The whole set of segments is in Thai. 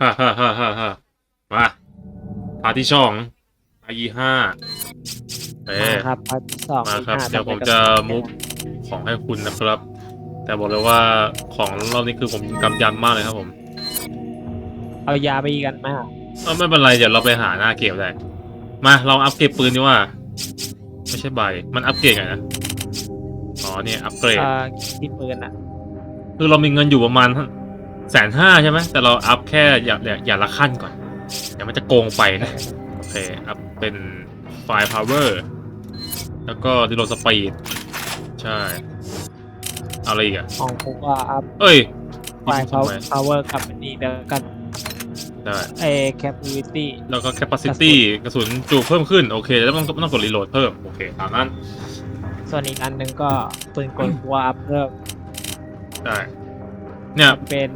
ฮ่าฮ่าฮ่าฮ่าฮ่ามาพาที่ช่องไอห้าเอ๊มาครับพาร์ทสองมาครับห้เดี๋ยวผมทำอไรจะกันมุกของให้คุณนะครับ แต่บอกเลยว่าของรอบนี้คือผมกำยำมากเลยครับผมเอายาไปอีกกันไหมอะเอ้าไม่เป็นไรเดี๋ยวเราไปหาหน้าเก็บได้มาเราอัปเกรดปืนดีกว่า ไม่ใช่ใบมันอัปเกรดไงนะอ๋อเนี่ยอัปเกรด เอ่อที่ปืนอะ คือเรามีเงินอยู่ประมาณ แสนห้าใช่ไหมแต่เราอัพแค่อย่าอย่าอย่าละขั้นก่อนเดี๋ยวมันจะโกงไปนะ โอเค อัพเป็นไฟล์พาวเวอร์แล้วก็ดิโลสปีดใช่เอาอะไรอีกอะของผมก็อัพเอ้ยไฟเขา power กับอันนี้แล้วกันได้เอ capability แล้วก็ capacity กระสุนจุเพิ่มขึ้นโอเคแล้วต้องต้องกดรีโหลดเพิ่มโอเคตามนั้น ส่วนอีกอันหนึ่งก็ปืนกลกูอัพเพิ่มได้เนี่ยเป็น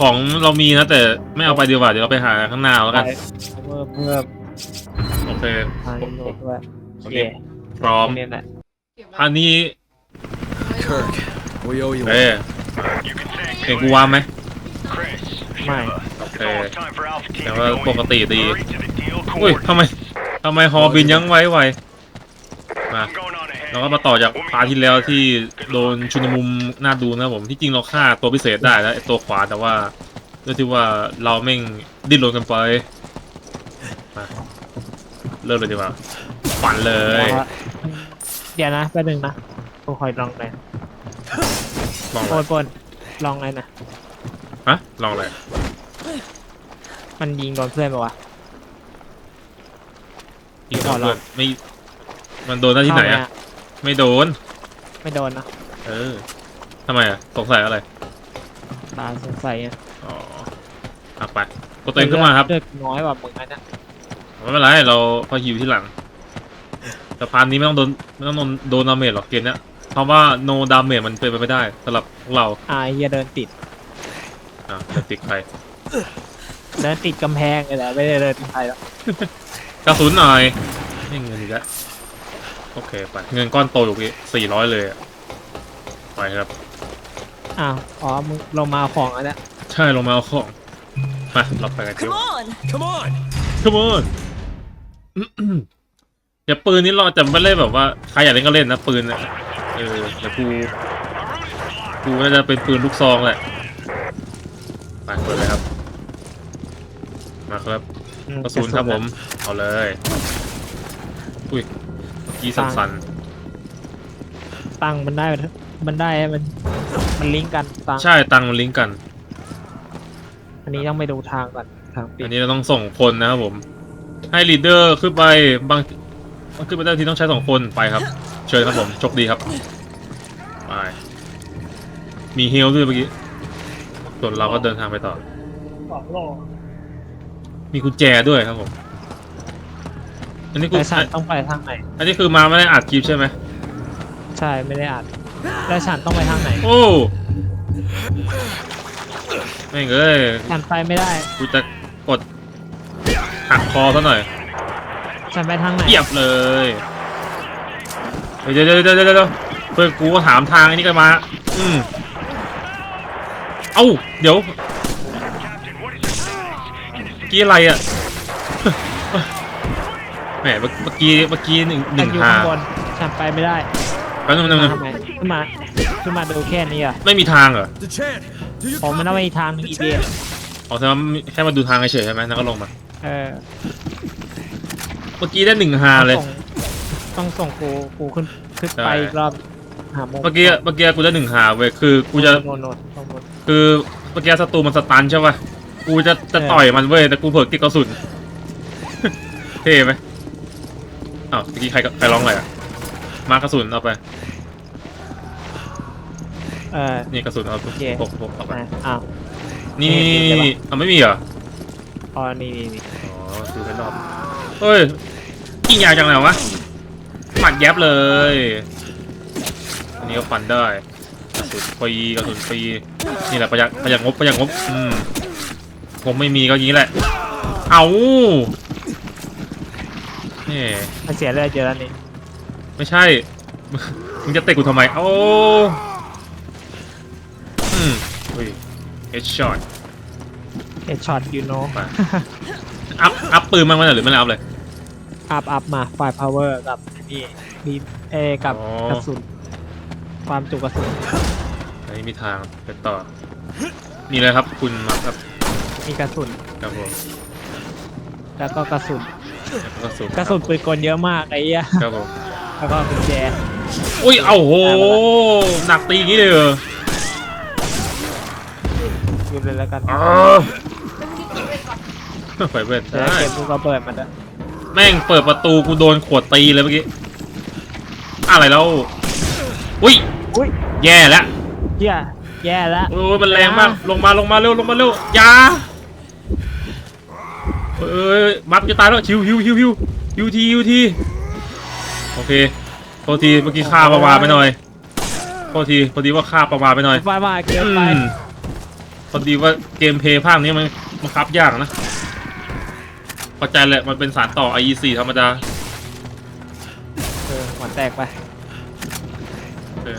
ของเรามีนะแต่ไม่เอาไปดีกว่าเดี๋ยวเราไปหาข้างหน้าแล้วไฟกัน power เพิ่มโอเคทางโน้ตด้วยโอโอเคเคพร้อมเนี่ยแหละอันนี้ Kirk, we owe you เอ้ย You can say เห็นกูวางไหม Chris. ไม่โอเค It's almost time for Alpha Team แต่ to ว่า go ปก in. ติดี Hurry to the deal อุ้ย coordinates. ทำไมทำไมฮอบินยังไว้ไวมา I'm going on ahead. เราก็มาต่อจากพาร์ทที่แล้วที่โดนชุนมุมน่าดูนะครับผมที่จริงเราฆ่าตัวพิเศษได้แล้วไอ้ตัวขวาแต่ว่าด้วยที่ว่าเราแม่งดิ้นรนกันไปมาเริ่มเลยดีกว่าฝันเลยแล้วก็เดี๋ยวนะแป๊บนึงนะกูคอยลองเลยลองโปเลนยโปนลองเลยนะฮะลองเลยมันยิงโดนเพื่อนปะวะอีกขอลองเพื่อนไม่มันโดนหน้าที่ไหนเข้าอะม ไม่โดน ไม่โดนนะเออทำไมอะสงสัยอะไร ตาสงสัยอะอ๋ออะไปกดตัวเองขึ้นมาครับ เลือดน้อยกว่ามึงนะเนี่ยไม่เป็นไรเราพอหิวที่หลัง แต่พานนี้ไม่ต้องโดนไม่ต้องโดนโดนดาเมจหรอกเกมเนี้ย เพราะว่า no damage มันเป็นไปไม่ได้สำหรับพวกเรา อ่าเฮียเดินติด อะจะติดใครเดินติดกำแพงเลยแหละไม่ได้เดินติดใครหรอกกระสุนหน่อยไม่เงินอีกแล้ว โอเคไป เงินก้อนโตอยู่พี่สี่ร้อยเลยอะไปครับ อ้าวอ๋อมึงลงมาเอาของแล้วเนี่ยใช่ลงมาเอาของมาเราไปกันเถ Come อะ on! Come on! come on เดี๋ยวปืนนี้เราจะไม่เล่นแบบว่าใครอยากเล่นก็เล่นนะปืนเนี่ยเออเดี๋ยวกูกูน่าจะเป็นปืนลูกซองแหละไปเปิดเลยครับ มาครับอืมกระสุนครับผม เอาเลย อุ้ย เมื่อกี้สั่นตั้งมันได้ มันได้ มัน มันลิงก์กันตั้งๆใช่ตังค์มันลิงก์กัน อันนี้ต้องไปดูทางก่อนทางปิดอันนี้เราต้องส่งคนนะครับผม ให้ลีดเดอร์ขึ้นไปบางมันขึ้นไปได้ทีต้องใช้สองคนไปครับ เชิญครับผมโชคดีครับไปมีเฮลด้วยเมื่อกี้ส่วนเราก็เดินทางไปต่อ มีกุญแจด้วยครับผม อันนี้กูแล้วฉันต้องไปทางไหน อันนี้คือมาไม่ได้อัดคลิปใช่ไหม ใช่ไม่ได้อ่านแล้วฉันต้องไปทางไหน โอ้ไม่งเอ้ย ฉันไปไม่ได้ กูจะกดหักคอซะหน่อยฉันไปทางไหนเกียบเลยเฮ้ยเดี๋ยวเดี๋ยวเดี๋ยวเดี๋ยวเดี๋ยวเพื่อนกูก็ถามทางอันนี้กันมา อืมเอ้า เดี๋ยว Captain, what is your status? เมื่อกี้อะไรอะ แหมเมื่อเมื่อกี้เมื่อกี้หนึ่งหฉันึ่นงอยู่หาข้างบนฉันไปไม่ได้แป๊บนึงแป๊บนึงทำไมขึ้นมาขึ้นมาดูแค่นี้อะไม่มีทางเหรอ Dechant, do you ผมมันต้องไป copy? อีกทางหนึงอีเบอ๋อแสดงว่าแค่มาดูทางเฉยๆใช่ไหมแล้วก็ลงมา เออเมื่อกี้ได้หนึ่งหาเลย ต้องส่งกูกูขึ้นขึ้นได้ไปอีกรอบหาโมงเมื่อกี้เมื่อกี้กูได้หนึ่งหาเว้ยคือกูจะโนนโนนโนนโนนคือเมื่อกี้ศัตรูมันสตันใช่ป่ะกูจะจะเออต่อยมันเว้ยแต่กูเผลอติดกระสุน เท่ไหม อ้าวเมื่อกี้ใครใครร้องอะไรอะ มากระสุนเอาไป เออ นี่กระสุนเอาโอเคพกพกเอาไปนะอ้าว นี่นี่นี่ใช่ปะนี่เอาไม่มีเหรอ อ๋อ นี่นี่นี่อ๋อซื้อไปรอบเฮ้ยยิงยาวจังเลยวะหมัดแยบเลย อันนี้ก็ฟันได้กระสุนฟรีกระสุนฟรีนี่แหละประหยัดประหยัดงบประหยัดงบอืมงบไม่มีก็อย่างนี้แหละ เอา นี่มันเสียเลือดเยอะแล้วนี่ไม่ใช่ มึงจะเตะกูทำไม โอ้อืมอุ้ยเฮดช็อตเอช็อตยูโนไปอัพ อัพปืนมันมาหรือไม่ได้อัพเลย อัพอัพมาไฟพาวเวอร์กับนี่มีเอกับอ๋อ กระสุน ความจุกระสุน อันนี้มีทางไปต่อ นี่เลยครับคุณมาครับมีกระสุน ครับผมแล้วก็กระสุน แล้วก็สุดกระสุนปืนกลเยอะมากไอ้เหี้ยครับผมแล้วก็กุญแจอุ้ยเอาโหหนักตีอย่างนี้เลยเหรอหยุดเลยแล้วกันอ๋อไปเว้นเดี๋ยวได้เก็บลูกระเบิดมันด้วยแม่งเปิดประตูกูโดนขวดตีเลยเมื่อกี้อะไรแล้วอุ้ยอุ้ยแย่แล้วเหี้ยแย่แล้วโอ้ยมันแรงมากลงมาลงมาเร็วลงมาเร็วอยา เอ้ยมักจะตายแล้วฮิวฮิวฮิวฮิวฮิวทีฮิวทีโอเคโทษทีเมื่อกี้ฆ่าประวาไปหน่อยโทษทีพอดีว่าฆ่าประวาไปหน่อยไปมาเกินไปพอดีว่าเกมเพย์ภาคนี้มันมันคับยากนะเข้าใจแหละมันเป็นสารต่อ IE4 ธรรมดาเออหัวแตกไปเออ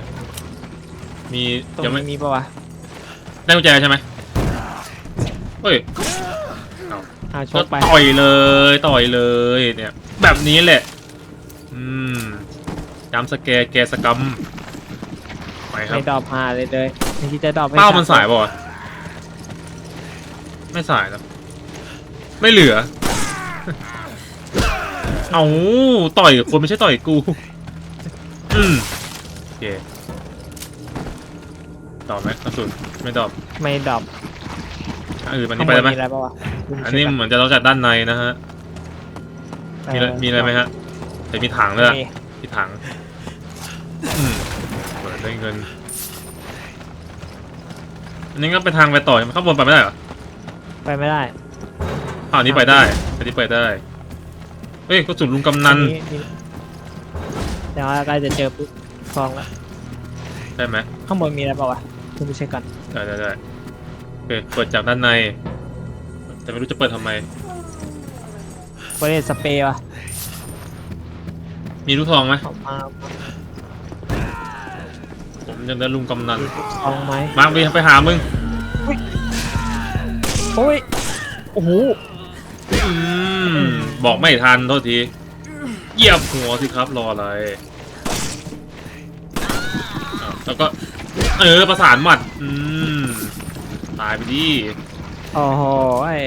มีตรงยังไม่นี้มีปะวะได้กุญแจใช่ไหมเฮ้ย อาชก็กไปต่อยเลยต่อยเลยเนี่ย แบบนี้แหละ อืมย้ำสแกร์แกสกรรมไปครับ ไม่ดรอปหาเลยเลยไม่คิดจะดรอปให้เป้ามันสายป่ะวะไม่สายหรอกไม่เหลือ เอาต่อยกับคนไม่ใช่ต่อยกู อืมโอเคตอบไหมกระสุนไม่ตอบไม่ดรอปอันอื่นมันข้านี้งไปบได้นไหมมีอะไรปะวะ อันนี้เหมือนจะต้องจากด้านในนะฮะ มีอะไรมีอะไรไหมฮะแต่มีถังด้วยอะมีมีถังอืมเปิดได้เงิน อันนี้ก็เป็นทางไปต่อใช่ไหมข้างบนไปไม่ได้เหรอ ไปไม่ได้อ้าวอันนี้ไปได้ อันนี้ไปได้ เฮ้ยกระสุนลุงกำนันอัมีเดี๋ยวใกล้จะเจอปุ๊บฟองแล้ว ได้ไหมข้างบนมีอะไรปะวะคุณไปเช็คก่อนได้ได้ได้โอเคเปิดจากด้านใน แต่ไม่รู้จะเปิดทำไม บริเวณสเปรย์วะมีลูกทองไหมออกมาผมยังได้ลุงกำนันฟองไหมมาร์คไปไปหามึงโอ้ยโอ้โหอืมบอกไม่ทันโทษทีเหยียบหัวสิครับรออะไรอ้าวแล้วก็ เออประสานหมัด อืมตายไปดิ โอ้โหไอ้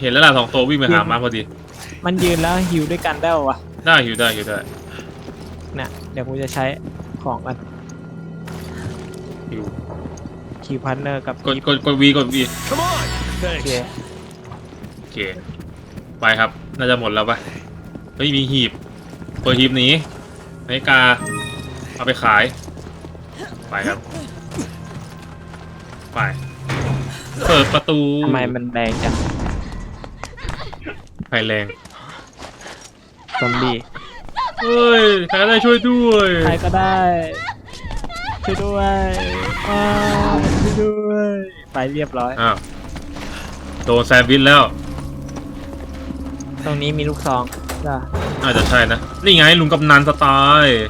เห็นแล้วล่ะสองตัววิ่งไปหามาพอดี มันยืนแล้วฮิวด้วยกันได้ปะวะได้อยู่ได้อยู่ได้น่ะเดี๋ยวกูจะใช้ของกันอยู่คิวพันเนอร์กับกดกดกดวีกดวี Come on! โอเค Thanks. โอเคไปครับ น่าจะหมดแล้วปะเฮ้ยมีหีบเปิดหีบหนีนาฬิกาเอาไปขาย ไปครับ ไป เปิดประตูทำไมมันแรงจังไฟแรงซอมบี้เฮ้ยใครก็ได้ช่วยด้วยใครก็ได้ช่วยด้วยอ้าวช่วยด้วยไปเรียบร้อย อ้าวโดนแซนด์วิชแล้วตรงนี้มีลูกซองจ้ะน่าจะใช่นะนี่ไงลุงกำนันสไตล์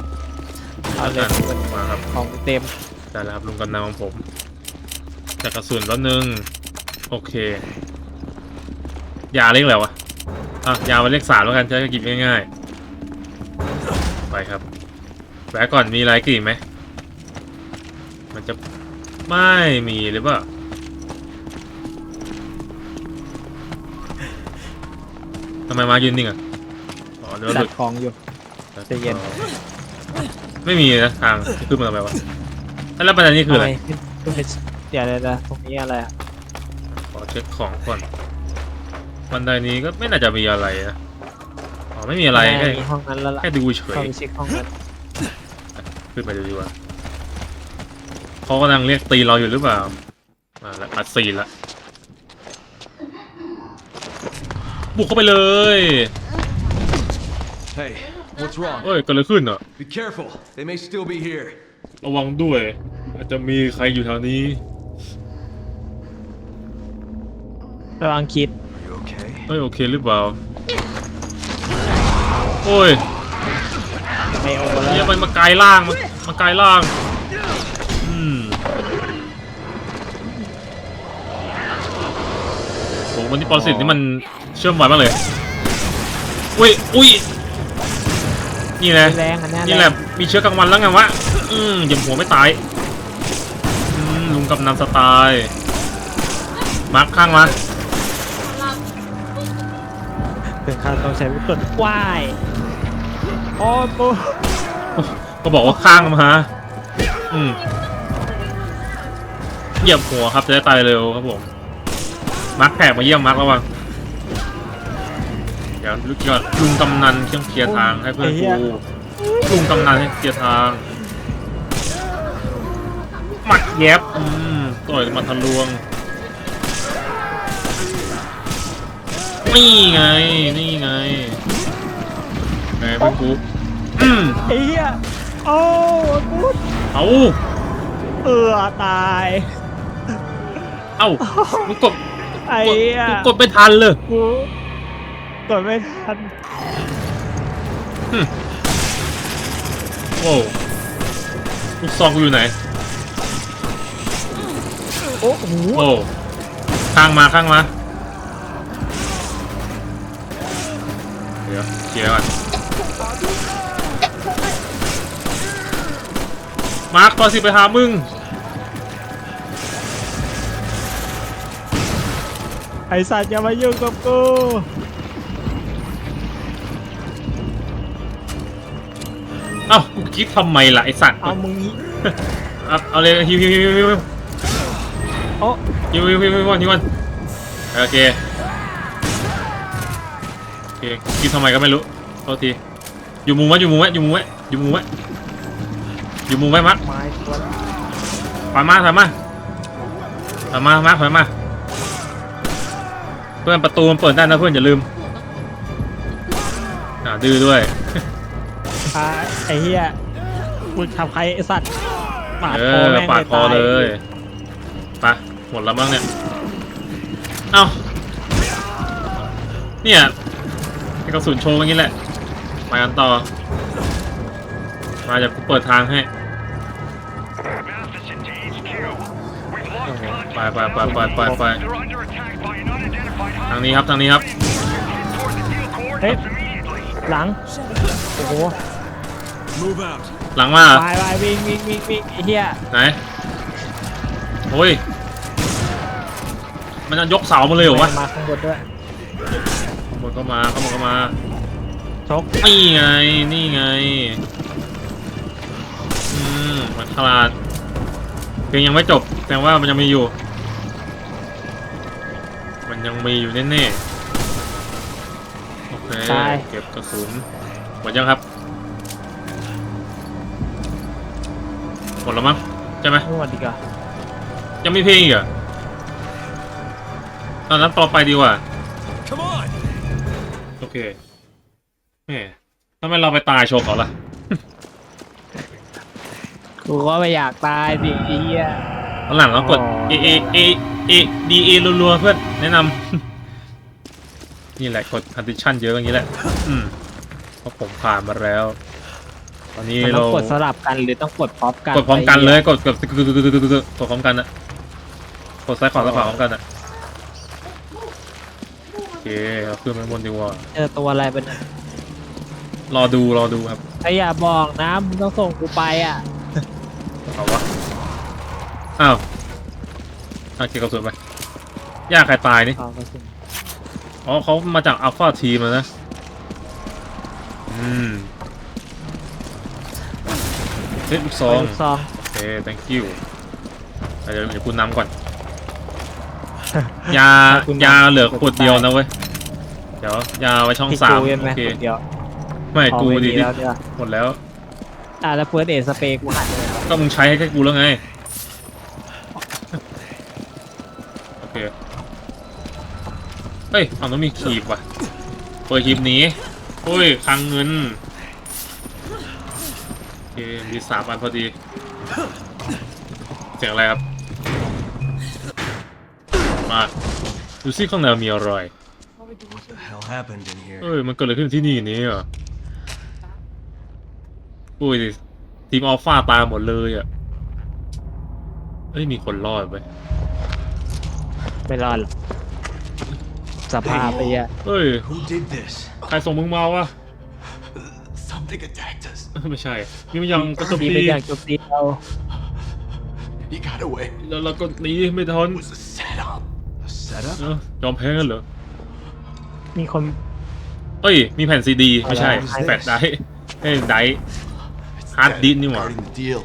เอาเลยมาครับของเต็มได้แล้วครับลุงกำนันของผม จากกระสุนแล้วหนึ่งโอเค ยาเล็กแล้ววะอะยามาเลขสามแล้วกันจะได้กินง่ายๆ ไปครับแวะก่อนมีอะไรกรีดไหม มันจะไม่มีหรือเปล่าทำไมมายืนนิ่งอะอ๋อเดี๋ยวหจัลุดดของอยู่ ใจเย็น ไม่มีนะทางขึ้นมาทำไมวะแล้วบันไดนี้คืออะไร ทำมขึ้นขึ้นไป เดี๋ยวเดี๋ยวเดี๋ยวตรงนี้อะไรอะขอเช็คของก่อนบันไดนี้ก็ไม่น่าจะมีอะไรนะอ๋อไม่มีอะไรแค่มีห้องนั้นแล้วล่ะแค่ดูเฉเข้ายไปเช็คห้องนั้นขึ้นไปดูดีกว่าเขากำลังเรียกตีเราอยู่หรือเปล่ามาแล้วอัดซีนละบุกเข้าไปเลย Hey, what's wrong? เอ้ยเกิดอะไรขึ้นอะ Be careful. They may still be here. ระวังด้วย อาจจะมีใครอยู่แถวนี้ ระวังคิด Are you okay? เอ้ยโอเคหรือเปล่า โอ้ยไม่โอแล้วเนี่ยมันมากลายร่างมันมากลายร่าง อืมวันนี้ปรสิตนี่มันเชื่อมไวมากเลย อุ้ย อุ้ย นี่แหละ แรงอันเนี้ยนี่แหละ มีเชื้อกลางวันแล้วไงวะ อืมเหยียบหัวไม่ตาย อืมลุงกำนันสไตล์ มาร์คข้างมา ถึงขั้นต้องใช้วิกฤตว่ายโอ้ปูก็บอกว่าข้างมาอืมเหยียบหัวครับจะได้ตายเร็วครับผมมาร์คแขกมาเยี่ยมมาร์คระวังเดี๋ยวลูกยอดลุงกำนันเครื่องเคลียร์ทางให้เพื่อนกูลุงกำนันให้เคลียร์ทางหมัดแยบอืมต่อยมันทะลวง นี่ไง นี่ไงไงเพื่อนกูอืมไอ้เหี้ยโอ้กูเอาเออตาย เอ้ามึงกดไอ้กดเหี้ยมึงกดไม่ทันเลยกูกดไม่ทันโว้วลูกซองกูอยู่ไหน โอ้โหโอ้ข้างมาข้างมา ดี๋ยวเคลียร์ก่อนมาร์คตอนสิไปหามึงไอสัตว์อย่ามายุ่งกับกูเอ้ากูคิดทำไมล่ะไอสัตว์เอามึงนี้เอาเอาเลยฮิวฮิวฮิวฮิวฮิวโอ้ฮิวฮิวฮิวฮิวฮิวฮิวโอเค คคิดทำไมก็ไม่รู้โทษทีอยู่มุมไว้อยู่มุมไว้อยู่มุมไว้อยู่มุมไว้อยู่มุมไว้มาร์คไม้ตัวถอยมาถอยมาถอยมามาถอยมาเพื่อนประตูมันเปิดได้นะเพื่อนอย่าลืมอ่าดื้อด้วยอ่าไอ้เหี้ยมึงทำใครไอสัตว์ปาดเอคออแม่งปาดคอเลยตาไปหมดแล้วมั้งเนี่ยเอ้าเนี่ยให้ กระสุนโชว์อย่างนี้แหละไปกันต่อ มาจากกูเปิดทางให้ Matheson to HQ. We've lost Okay. contact Bye, bye, with bye, bye, bye, bye. They're under attack by an unidentified ทางนี้ครับทางนี้ครับ Toward the deal coordinates immediately. หลัง โอ้โห Move out. หลังมาวายวายวิ่งวิ่งวิ่งวิ่งไอ้เหี้ยไหนโอ้ย มันจะยกเสามาเลยเหรอวะ มาข้างบนด้วย ข้างบนก็มาข้างบนก็มาชกนี่ไง นี่ไง อืม มันขลาดเพลงยังไม่จบ แต่ว่ามันยังมีอยู่ มันยังมีอยู่แน่ๆ โอเคเก็บกระสุน หมดยังครับ หมดแล้วมั้งใช่ไหมทั้งหมดดีกว่ายังมีเพลงอีกเหรอตอนนั้นต่อไปดีกว่า Come on. โอเคแหมทำไมเราไปตายโชว์เขาล่ะ กูก็ไม่อยากตายดิไอ้เหี้ย ตอนหลังเรากดอ๋ A อ A A A D A รัวๆเพื่อนแนะนำ นี่แหละกด condition เยอะอย่างนี้แหละ อืมเพราะผมผ่านมาแล้ว ตอนนี้มันต้เราองกดสลับกันหรือต้องกดพร้อมกัน กดพร้อมกันเลย กดกดกดกดกดกดกดกดพร้อมกันอะกดซ้ายขวาซ้ายขวาพร้อมกันอะโอ เคเราขึ้นไปบนดีกว่าเจอตัวอะไรเป็นยรอดูรอดูครับไอ้อย่าบอกนะมึงต้องส่งกูไปอะเอาวะอ้าวเอาเก็บกระสุนไปย่าใครตายนี่เอากระสุนอ๋อเขามาจากอัลฟาทีมนะอืมเฮ้ยลูกซองลูกซองโอเค thank you เดี๋ยวเดี๋ยวคุณนำก่อน ยาคุณยาเหลือคุณขวดเดียวนะเว้ย เดี๋ยวยาไว้ช่องพี่สามจูเห็นไหโอมเคคนเดียวไม่เอากูไว้ดีดีดิแล้วเนี่ยหมดแล้ว อะแล้วเฟิร์สเอสเปรย์กูหันเลยก็มึงใช้ให้แค่กูแล้วไง โอเค เฮ้ยเอาต้องมีคีบว่ะเปิดคีบหนี้โอ้ยคลังเงิน โอเค มีสามอันพอดี เสียงอะไรครับ มาดูซิข้างในมีอะไร What the hell happened in here? เอ้ยมันเกิดอะไรขึ้นที่นี่นี่อะอุ้ยดิทีมอัลฟาตายหมดเลยอะเอ้ยมีคนรอดไปไม่รอดหรอกสภาพไปอะเฮ้ย Who did this? ใครส่งมึงมาวะ Something attacked us. ไม่ใช่มีมันยังกระตุกมีตีเป็นอย่างโจมตีเรา You got away. แล้วเราก็หนีไม่ทัน It was a setup. A setup? เอ้ายอมแพ้กันเหรอ มีคน เอ้ย มีแผ่นซีดี ไม่ใช่ อะไร แฟลชไดรฟ์เอ้ยไดรฟ์ It's Hard them disk นี่หว่า guarding the deal.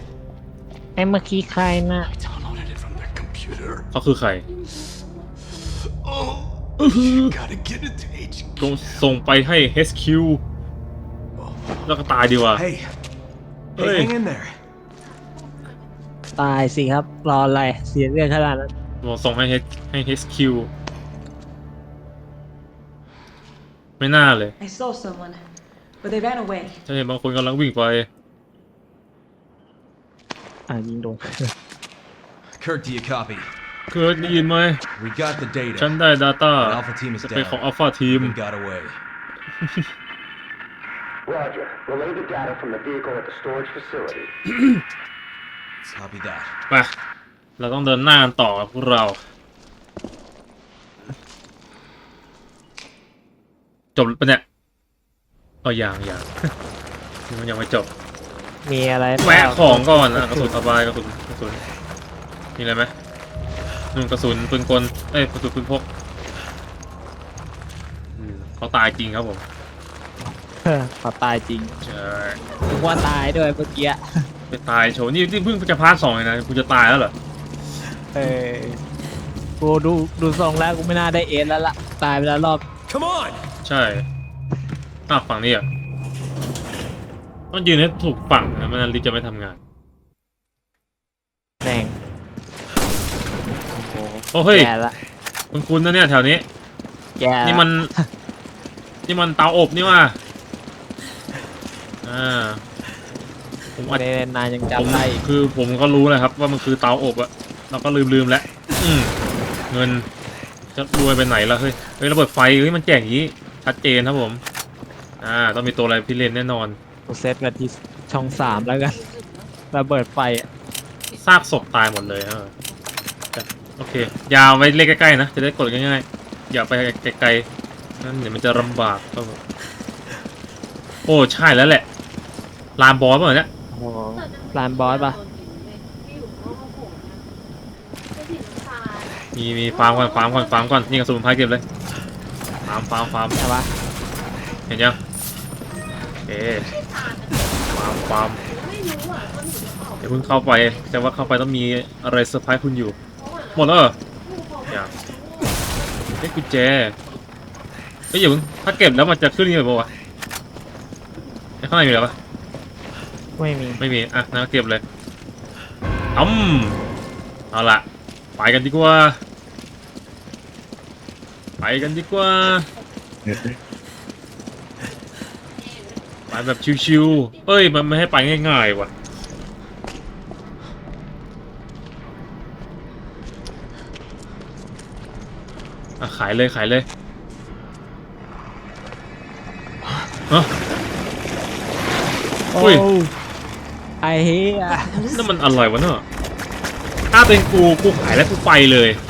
ไอ้เมื่อกี้ใครนะ I downloaded it from their computer. เขาคือใคร Oh, gotta get it to HQ. จงส่งไปให้ HQ แล้วก็ตายดีกว่า Hey, Hey. hey, hang in there. ตายสิครับ รออะไร เสียเรื่องขนาดนั้นบอก ส่งให้ H ให้ HQ ไม่น่าเลย I saw someone, but they ran away. ถ้าเห็นบางคนกำลังวิ่งไป อ่ายิงโดน Kurt, do you copy? เกิดได้ยินไหม We got the data. ฉันได้ Data But Alpha Team is จะเป็น down. ของ Alpha Team We got away. Roger. Relay the data from the vehicle at the storage facility. Copy that. ไป เราต้องเดินหน้ากันต่อกับพวกเรา จบปะเนี่ยก็ยังยังมันยังไม่จบ มีอะไรเปล่าแวะของก่อนนะกระสุนสบายกระสุนกระสุนมีอะไรไหมนุ่นกระสุนปืนกลเอ้ยกระสุนปืนพกอืมเขาตายจริงครับผมเออขอตายจริงใช่ถึงว่าตายด้วยเมื่อกี้ไปตายโชว์นี่นี่เพิ่งจะพาร์ทสองเองนะกูจะตายแล้วเหรอ เออกูดูดูทรงแล้วกูไม่น่าได้เอสแล้วล่ะ ตายไปแล้วรอบ Come on! ใช่อ้าวฝั่งนี้อะต้องยืนให้ถูกฝั่งนะไม่งั้นลิจะไม่ทำงาน แม่งโอ้โหโอ้เฮ้ยแย่ละคุณคุณนะเนี่ยแถวนี้ แย่ละนี่มัน นี่มันเตาอบนี่ว่าอ่าผมอาจ ในนานยังผมจำได้อีกคือผมก็รู้นะครับ ว่ามันคือเตาอบอะ เราก็ลืมลืมๆแล้วอืมเงินจะรวยไปไหนล่ะเฮ้ยเฮ้ยระเบิดไฟเฮ้ยมันแจ่งอย่างนี้ชัดเจนครับผม อ่าต้องมีตัวอะไรพิเรนแน่นอนกูเซตมาที่ช่องสามแล้วกันระเบิดไฟอะซากศพตายหมดเลยเออโอเค ยาวไว้เลขใกล้ๆนะ จะได้กดง่ายๆ อย่าไปไกลๆนั่นเดี๋ยวมันจะลำบากครับผมโอ้ ใช่แล้วแหละลานบอสเปล่าเนี่ยโอ้โหลานบอสป่ะ มีมีฟาร์มก่อนฟาร์มก่อนฟาร์มก่อนนี่กระสุนพายเก็บเลยฟาร์มฟาร์มฟาร์มใช่ปะเห็นยังโอเคฟาร์มฟาร์มเดี๋ยวเพิ่งเข้าไปแต่ว่าเข้าไปต้องมีอะไรเซอร์ไพรส์คุณอยู่ หมดแล้วเหรอยังเฮ้ยกุญแจเฮ้ยอย่าเพิ่งถ้าเก็บแล้วมันจะขึ้นนี่เลยปะวะไอ้ข้างในมีอะไรปะไม่มีไม่มีอะนะเก็บเลยอืมเอาละไปกันดีกว่า ไปกันดีกว่า ไปแบบชิวๆเอ้ย มันไม่ให้ไปง่ายๆว่ะ อะ ขายเลยขายเลยเอ้าอุ้ยโไอเฮียนั่นมันอะไรวะเนอะถ้าเป็นกู กูขายแล้วกูไปเลยเออ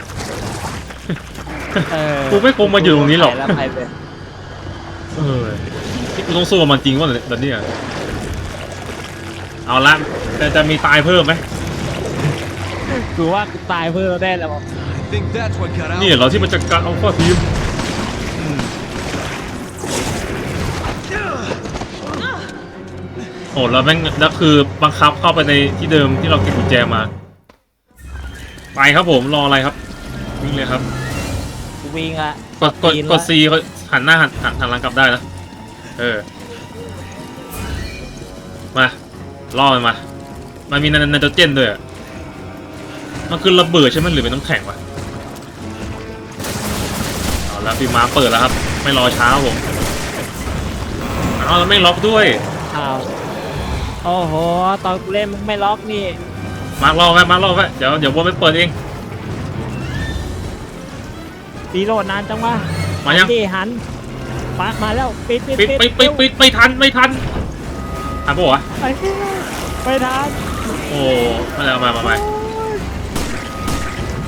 กูไม่คงมาอยู่ตรงนี้หรอกไปแล้วไปเลยเออที่กูต้องสู้กับมันจริงวะแบบนี้อะเอาละแต่จะมีตายเพิ่มไหมกูว่ากูตายเพื่อได้แล้วบอก I think that's what got out. นี่เหราที่มันจะกัดเอาข้อทีม โอ้แล้วแม่งแล้วคือบังคับเข้าไปในที่เดิมที่เราเก็บกุญแจมา ไปครับผมรออะไรครับวิ่งเลยครับกู วิ่งอะกดกดกดซีหันหน้าหันหันหันหลังกลับได้นะเออ มาล่อมันมา มันมีไนโตรเจนด้วยอะมันคือระเบิดใช่ไหมหรือเป็นน้ำแข็งวะเอาละพี่มาเปิดแล้วครับ ไม่รอช้าครับผมเอาแล้วไม่ล็อกด้วย อ้าวโอ้โห ตอนกูเล่นมึงไม่ล็อกนี่ มาร์ครอไว้มาร์ครอไว้เดี๋ยวเดี๋ยววนไปเปิดเอง ตีโหลดนานจังวะมายัง ดิหันปักมาแล้วปิดปิดปิดปิดปิดไม่ทันไม่ทันทันปะวะไปไปทันโอ้มาแล้วมามามา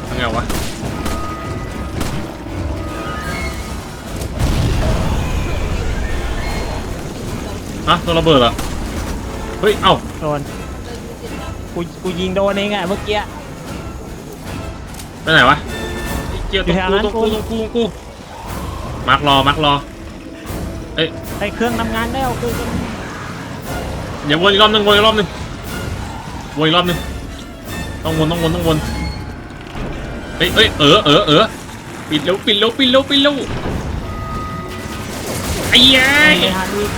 ทำไงวะฮะโดนระเบิดเหรอเฮ้ยเอ้าโดนกูกูยิงโดนเองไงเมื่อกี้ไปไหนวะ เกียร์อยู่ตัวแถวนั้นกูตัวกูตัวกูตัวกูมาร์กรอมาร์กรอเอ้ยไอเครื่องทำงานแล้วกูเดี๋ยววนอีกรอบหนึงวนอีกรอบหนึงวนอีกรอบหนึงต้องวนต้องวนต้องวนเฮ้ยเฮ้ยเออเออเออปิดเร็วปิดเร็วปิดเร็วปิดเร็วไอ้เหี้ยไม่ทันอีก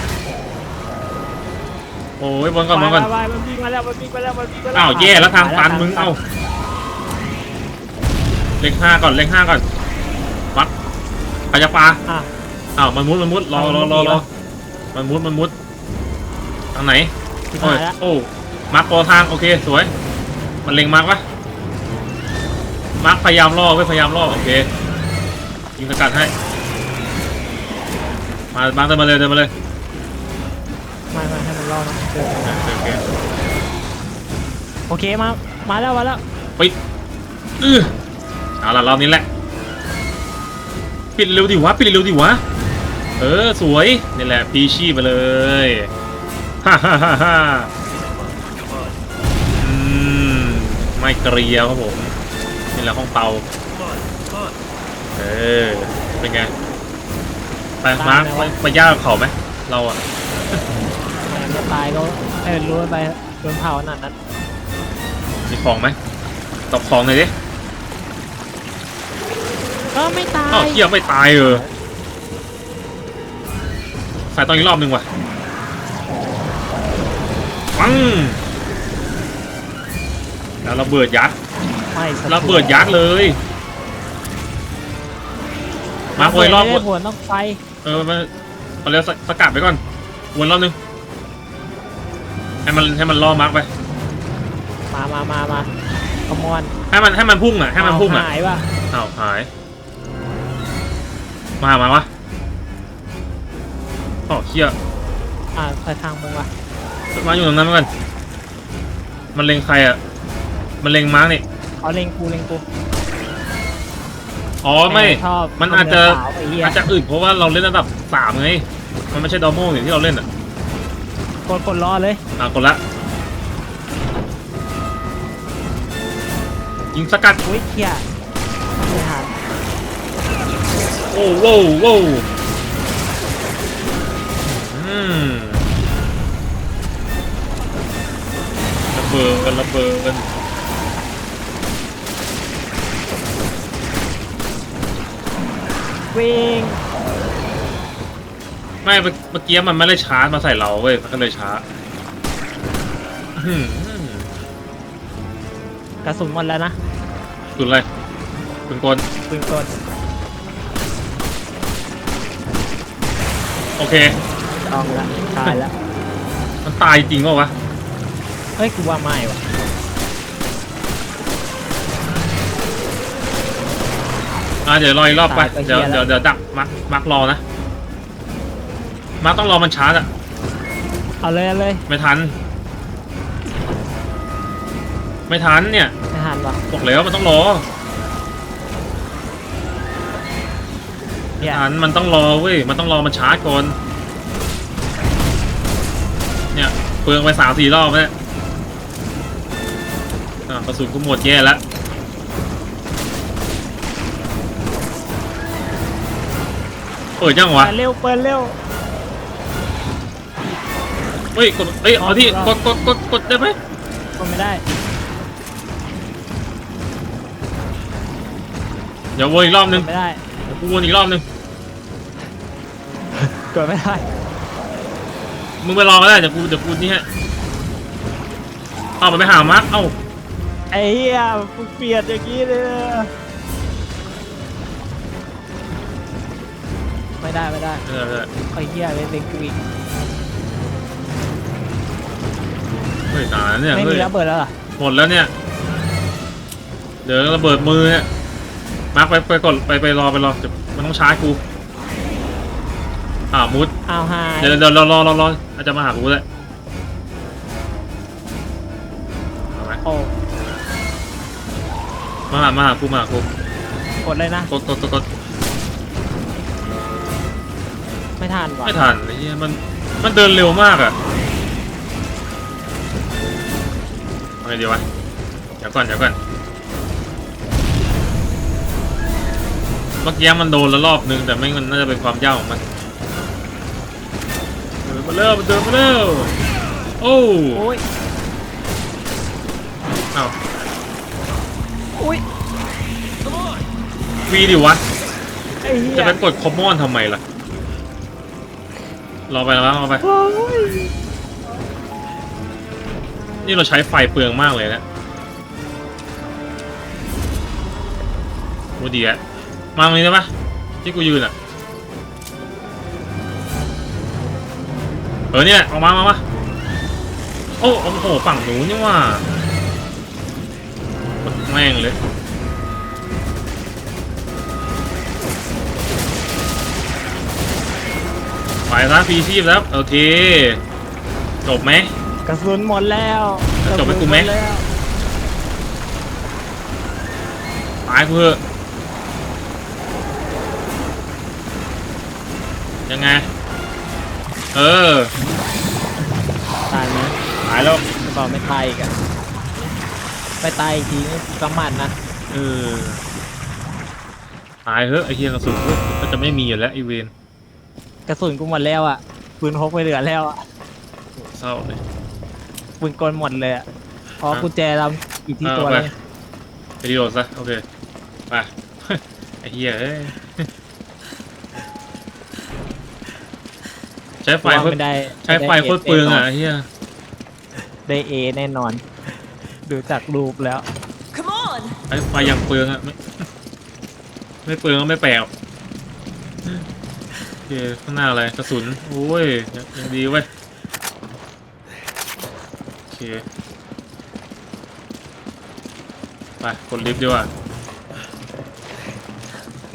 โอ้ยวนก่อนวนก่อนไปไปไปมันวิ่งมาแล้วมันวิ่งมาแล้วมันวิ่งมาแล้วอ้าวแย่แล้วทางตันมึงเอ้า เล็งห้าก่อนเล็งห้าก่อนวัดใครจะปาอะ อ้าวมันมุดมันมุดรอรอรอรอมันมุดมันมุดทางไหนชิบโอ้หายยแล้ว โอ้มาร์คโปรทางโอเคสวย มันเล็งมาร์กปะมาร์คพยายามล่อเว้ยพยายามล่อโอเคยิงสกัดให้มามาเดินมาเลยเดินมาเลยไม่ไม่ให้มันรอมาเดินโอเคโอเคโอเคมา มาแล้วมาแล้วปิดอื้อ เอาละรอบนี้แหละ ปิดเร็วดิวะ ปิดเร็วดิวะ เออ สวย นี่แหละ พีชีพไปเลยฮ่าฮ่าฮ่าฮ่าอืม ไม่เกลียวครับผม นี่แหละห้องเตาเออ เป็นไง ไปมาร์คไปไปย่ากับเขาไหม เราอะแหมจะตายก็เออรู้ไปโดนเผาขนาดนั้นมีของไหมตบของหน่อยดิ ก็ไม่ตาอ้าวยเหี้ยไม่ตายเออใส่ตอนอีกรอบหนึ่งว่ะปังแล้วระเบิดยัดไม่สะระเบิดยัดเลย มาโวยรอบไม่ได้ผลต้องไฟเออมาเอาเร็วสสกัดไปก่อนวนรอบหนึงให้มันให้มันล่อมาร์กไป มามามามาขมอนให้มันให้มันพุ่งอะให้มันพุ่งอะหายว่ะอ้าวหาย มามาวะอ๋อเชี่ยอ่าไปทางมึงว่ะมาอยู่ตรงนั้นเหมือนกันมันเล็งใครอะ มันเล็งมาร์กนี่เอาเล็งกูเล็งกู อ๋อไม่ ชอบมันอาจจะสาวไอ้เหี้ย อาจจะอึดเพราะว่าเราเล่นระดับสามไง มันไม่ใช่ดอโม่อย่างที่เราเล่นอะกดกดรอเลย อะกดละยิงสกัดอุ้ยเขี้ยไม่ทันโอ้โว้วโว้อืมระเบิดกันระเบิดกันวิ่งไม่เมื่อเมื่อกี้มันไม่ได้ชาร์จมาใส่เราเว้ยมันก็เลยช้ากระสุนหมดแล้วนะสุดเลยปืนกลปืนกด โอเค ต้องละตายละมันตายจริงเปล่าวะ เฮ้ยกูว่าไม่ว่ะอะเดี๋ยวรออีกรอบไปเดี๋ยวเดี๋ยวเดี๋ยวดักมักมักรอนะมักต้องรอมันชาร์จอะเอาเลยเอาเลยไม่ทัน ไม่ทันเนี่ยไม่ทันว่ะบอกแล้วมันต้องรอ เนี่ยทันมันต้องรอเว้ย มันต้องรอมันชาร์จก่อน เนี่ยเปลืองไปสามสี่รอบแล้วเนี่ยอะกระสุนกูหมดแย่แล้วเปิดยังวะเปิดเร็วเปิดเร็ว เฮ้ย กด เฮ้ยเอาที่ กดกดกดกดได้ไหมก็ไม่ได้ เดี๋ยววนอีกรอบนึงไม่ได้เดี๋ยว กูวนอีกรอบนึงกดไม่ได้มึงไปรอก็ได้เดี๋ยวกูเดี๋ยวกูนี่ฮะเอามันไปหามาร์คเอ้าไอ้เหี้ยมึงเปลี่ยนอย่างนี้เลยนะไม่ได้ไม่ได้เออเออไอ้เหี้ยเป็นเล็งกูอีกเฮ้ยนานเนี่ยไม่เฮ้มียระเบิดแล้วเหรอหมดแล้วเนี่ยเดี๋ยวระเบิดมือเนี่ย มาร์คไปไปกดไปไปรอไปรอเดี๋ยวมันต้องชาร์จกู อ่ามุดอ้าวหายเดี๋ยวเดี๋ยวรอรอรอรออาจจะมาหากูแหละเอาไหมโอ้มาหามาหากูมาหากูกดเลยนะ กดกดกดกดไม่ทันว่ะไม่ทันไอ้เหี้ยมันมันเดินเร็วมากอะเอาไงดีวะเดี๋ยวก่อนเดี๋ยวก่อน เมื่อกี้มันโดนแล้วรอบนึงแต่ไม่งมันน่าจะเป็นความยากของมันเดินมาเร็วมันเดินมาเร็วโอ้โอ้ยเอ้าอุ้ยวีดิวะไอ้เหี้ยจะไปกดคอมมอนทำไมล่ะ รอไปแล้วรอไปโอ้ยนี่เราใช้ไฟเปลืองมากเลยนะโอ้ดีอะ มาตรงนี้ได้ปะที่กูยืนอะเออเนี่ยออกมามามาโอ้โอ้โหฝั่งหนูนนี่ว่าแม่งเลยไปซะฟรีชีพแล้วโอเค จบไหมกระสุนหมดแล้วจบไปกูไหมระสุนดแล้วตายกูเถอ ยังไง เออ ตายไหมตายแล้ว จะบอกไม่ตายอีกอะไปตายอีกทีนี่กำมันนะเออ ตายเถอะไอ้เฮียกระสุนก็จะไม่มีอยู่แล้วไอีเวนกระสุนกูหมดแล้วอะปืนพกไปเหลือแล้วอะเศร้าเลย ปืนกลหมดเลยอะเพราะอะกุญแจเราอยู่ที่ตัวเอาไปเลยไปรีโหลดซะ โอเค ไป ไอ้เฮียเอ้ย ช้ไฟว่าโคตรไม่ได้ใช้ไฟโคตรเปลืองอะไอ้เฮียได้เอแน่นอน ดูจากรูปแล้ว Come on! ไอ้ไฟยังเปลืองอะไม่ไม่เปลืองก็ไม่แปลกหรอกโอเคข้างหน้าอะไรกระสุนโอ้ยยังยังดีเว้ยโอเคไปกดลิฟต์ดีกว่า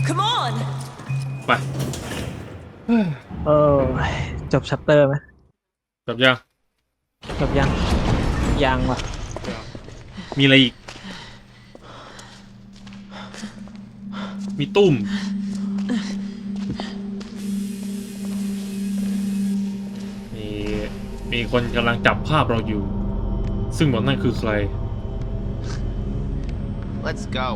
Come on! ไป เออ จบชัปเตอร์ไหมจบยังจบยังยังว่ะมีอะไรอีก มีตุ้มมีมีคนกำลังจับภาพเราอยู่ ซึ่งบอกนั่นคือใคร Let's go.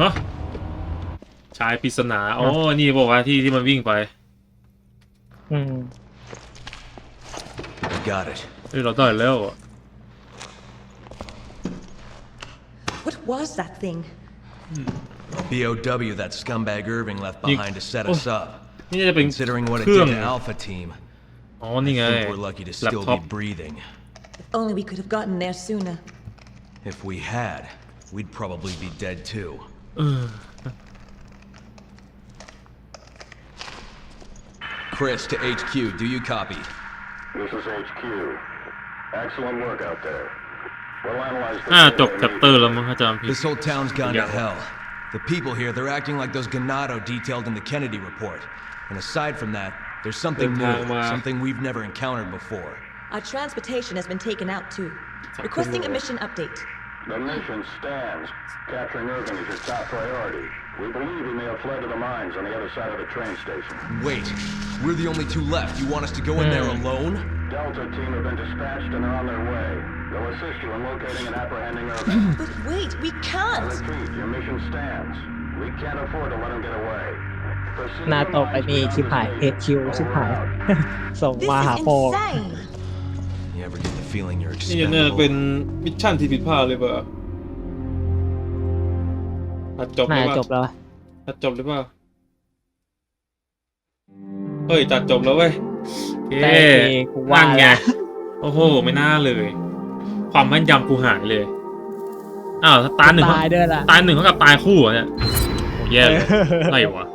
ฮะ ชายปริศนา อ๋อ นี่บอกว่าที่ที่มันวิ่งไป อืม Got it. เฮ้ย เราได้แล้วอะ What was that thing? BOW that scumbag Irving left You- behind to set us up. นี่จะเป็น Considering what it เครื่อง did to Alpha Team, อ๋อ นี่ไง I think we're lucky to แล็ป still ท็อป be breathing. If only we could have gotten there sooner. If we had, we'd probably be dead too. Chris to HQ, do you copy? This is HQ. Excellent work out there. We'll analyze the อ่า data จบแชปเตอร์แล้วมั้งถ้าจำผิด This whole town's gone to Yeah. hell. The people here, they're acting like those Ganado detailed in the Kennedy report. And aside from that, there's something Good new, time, uh, something we've never encountered before. Our transportation has been taken out too. Requesting a mission update. The mission stands. Capturing Irving is your top priority. We believe he may have fled to the mines on the other side of the train station. Wait, we're the only two left. You want us to go in there alone? Delta team have been dispatched and they're on their way. They'll assist you in locating and apprehending Irving. But wait, we I can't! repeat, your mission stands. We can't afford to let him get away. Proceed หน้า to ตกไอ้ mines นี่ for ชิบหาย investigation. เฮดคิวชิบหาย Over out. ส่ง This มาหา is โป insane! You ever get the feeling you're นี่น่าจะเป็น expendable? มิชชั่นที่ผิดพลาดเลยเปล่า ตัดจบหน่ารือจะเปจล่าบแล้ววะตัดจบหรือเปล่าเฮ้ยตัดจบแล้วเว้ยโอเคได้เอกูว่านั่นไงแล้วโอ้โห ไม่น่าเลย ความแม่นยำกูหายเลย อ้าวถ้าตายหนึ่งตายด้วยล่ะ ตายหนึ่งเท่ากับตายคู่เหรอเนี่ยโอ้แย่เลยอะไรวะ